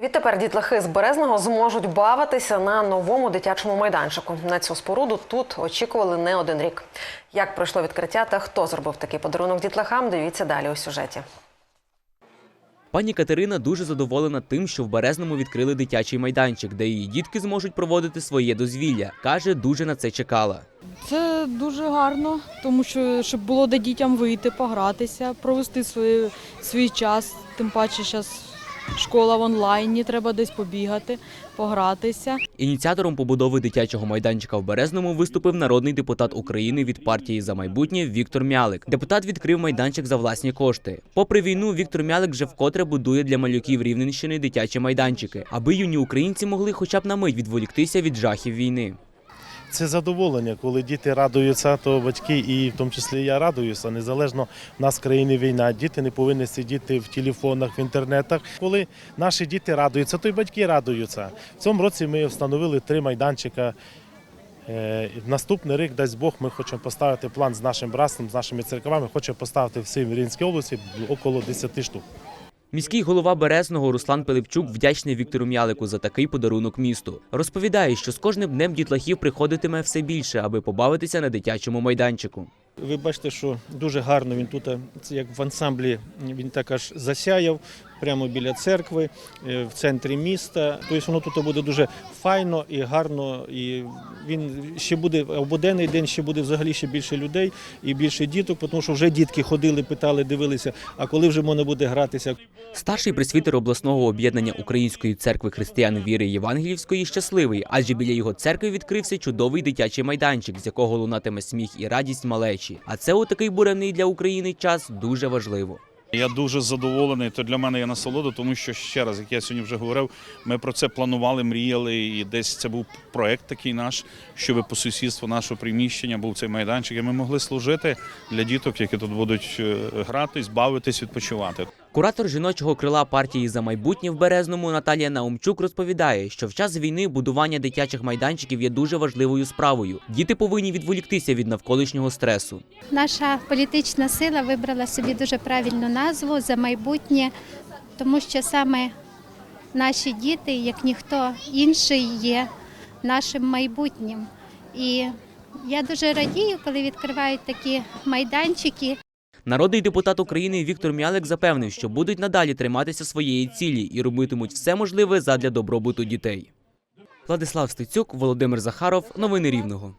Відтепер дітлахи з Березного зможуть бавитися на новому дитячому майданчику. На цю споруду тут очікували не один рік. Як пройшло відкриття та хто зробив такий подарунок дітлахам, дивіться далі у сюжеті. Пані Катерина дуже задоволена тим, що в Березному відкрили дитячий майданчик, де її дітки зможуть проводити своє дозвілля. Каже, дуже на це чекала. Це дуже гарно, тому що щоб було де дітям вийти, погратися, провести свій, свій час. Тим паче зараз школа в онлайні, треба десь побігати, погратися. Ініціатором побудови дитячого майданчика в Березному виступив народний депутат України від партії за майбутнє Віктор Мялик. Депутат відкрив майданчик за власні кошти. Попри війну, Віктор Мялик вже вкотре будує для малюків Рівненщини дитячі майданчики, аби юні українці могли хоча б на мить відволіктися від жахів війни. Це задоволення, коли діти радуються, то батьки, і в тому числі я радуюся. Незалежно в нас в країні війна. Діти не повинні сидіти в телефонах, в інтернетах. Коли наші діти радуються, то й батьки радуються. В цьому році ми встановили три майданчика. Е, в Наступний рік, дасть Бог, ми хочемо поставити план з нашим братством, з нашими церквами. Хочемо поставити всі в Рівненській області около 10 штук. Міський голова Березного Руслан Пилипчук вдячний Віктору Мялику за такий подарунок місту. Розповідає, що з кожним днем дітлахів приходитиме все більше, аби побавитися на дитячому майданчику. Ви бачите, що дуже гарно він тут, як в ансамблі, він так аж засяяв прямо біля церкви, е, в центрі міста. Тобто воно тут буде дуже файно і гарно. І він ще буде в буденний день ще буде взагалі ще більше людей і більше діток, тому що вже дітки ходили, питали, дивилися. А коли вже можна буде гратися? Старший пресвітер обласного об'єднання Української церкви християн віри Євангелівської щасливий, адже біля його церкви відкрився чудовий дитячий майданчик, з якого лунатиме сміх і радість малечі. А це у такий буремний для України час дуже важливо. Я дуже задоволений. То для мене є насолода, тому що ще раз, як я сьогодні вже говорив, ми про це планували, мріяли, і десь це був проект такий наш, щоб по сусідству нашого приміщення був цей майданчик, і ми могли служити для діток, які тут будуть е, гратись, бавитись, відпочивати. Куратор жіночого крила партії за майбутнє в Березному Наталія Наумчук розповідає, що в час війни будування дитячих майданчиків є дуже важливою справою. Діти повинні відволіктися від навколишнього стресу. Наша політична сила вибрала собі дуже правильну назву за майбутнє, тому що саме наші діти, як ніхто інший, є нашим майбутнім. І я дуже радію, коли відкривають такі майданчики. Народний депутат України Віктор Мялик запевнив, що будуть надалі триматися своєї цілі і робитимуть все можливе задля добробуту дітей. Владислав Стецюк, Володимир Захаров. Новини Рівного.